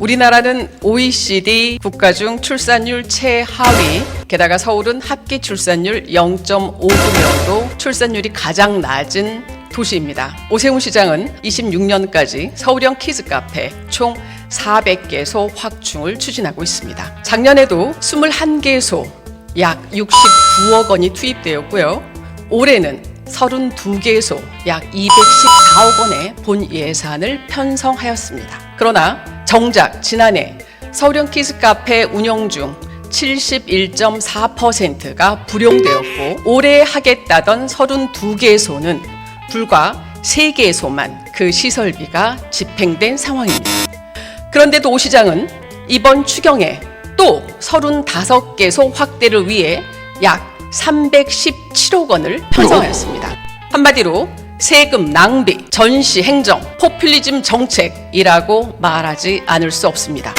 우리나라는 OECD 국가 중 출산율 최하위, 게다가 서울은 합계 출산율 0.59명으로 출산율이 가장 낮은 도시입니다. 오세훈 시장은 26년까지 서울형 키즈 카페 총 400개소 확충을 추진하고 있습니다. 작년에도 21개소 약 69억 원이 투입되었고요. 올해는 32개소 약 214억 원의 본 예산을 편성하였습니다. 그러나 정작 지난해 서울형 키즈 카페 운영 중 71.4%가 불용되었고 올해 하겠다던 32개소는 불과 3개소만 그 시설비가 집행된 상황입니다. 그런데도 오 시장은 이번 추경에 또 35개소 확대를 위해 약 317억 원을 편성하였습니다. 한마디로 세금 낭비, 전시 행정, 포퓰리즘 정책이라고 말하지 않을 수 없습니다.